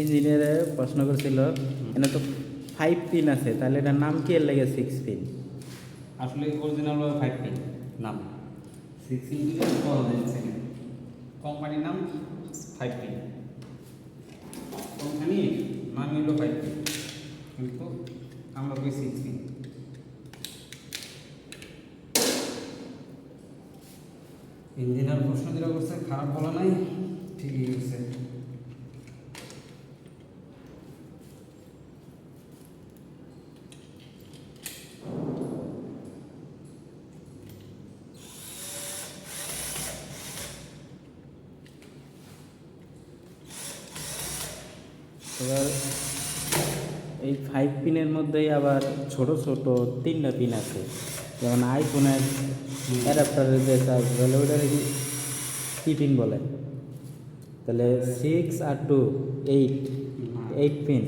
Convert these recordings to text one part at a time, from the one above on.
ইঞ্জিনিয়ারে প্রশ্ন করছিল এখানে তো ফাইভ পিন আছে, তাহলে এটার নাম কি এর লাগে সিক্স পিন আসলে অরিজিনাল ফাইভ পিন নাম। সিক্স পিন কোম্পানির নাম ফাইভ পিন কোম্পানি নাম হলো ফাইভ পিন কিন্তু আমরা কই সিক্স পিন ইঞ্জিনিয়ার প্রশ্ন যেটা করছে, খারাপ বলা নাই, ঠিকই করছে এবার এই ফাইভ পিনের মধ্যেই আবার ছোট ছোট তিনটা পিন আছে। যেমন আইফোনের অ্যাডাপ্টারের যে চার্জ বলে ওইটা কি পিন বলে? তাহলে সিক্স আর টু এইট এইট পিন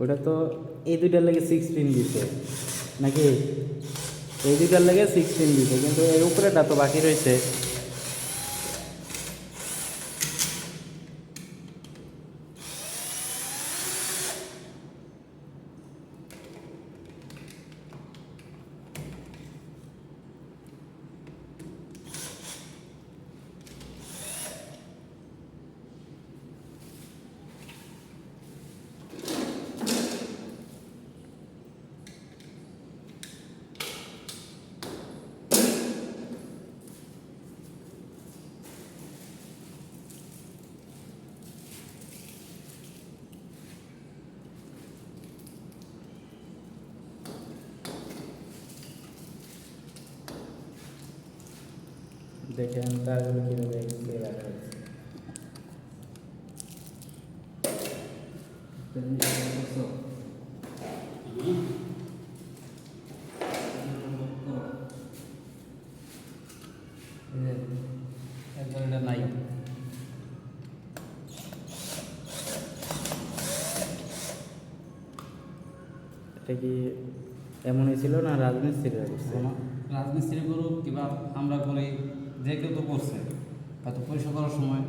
ওটা তো এই দুইটার লাগে সিক্স পিন দিছে। নাকি? এই দুইটার লাগে সিক্স পিন দিছে, কিন্তু এর উপরেটা তো বাকি রয়েছে। দেখেন তারগুলো কীভাবে এগুলো রাখা এটা নাই। এটা কি এমনই ছিল না রাজমিস্ত্রিরা করছে রাজমিস্ত্রি করুক কিংবা আমরা করি যে কেউ তো করছে। হয়তো পরিষ্কার করার সময়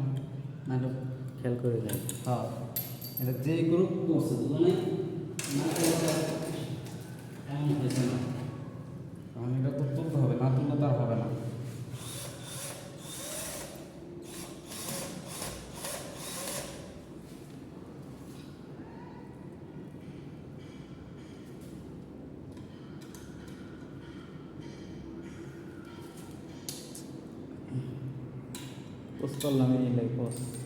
নাহলে খেয়াল করে দেয়। হ্যাঁ এটা যে করুক করছে দুজনে না এমন হয়েছে না। কারণ এটা তো তুলতে হবে না তুললে তার হবে না। পোস্ট করলাম এই লাগে পোস্ট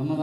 Vamos a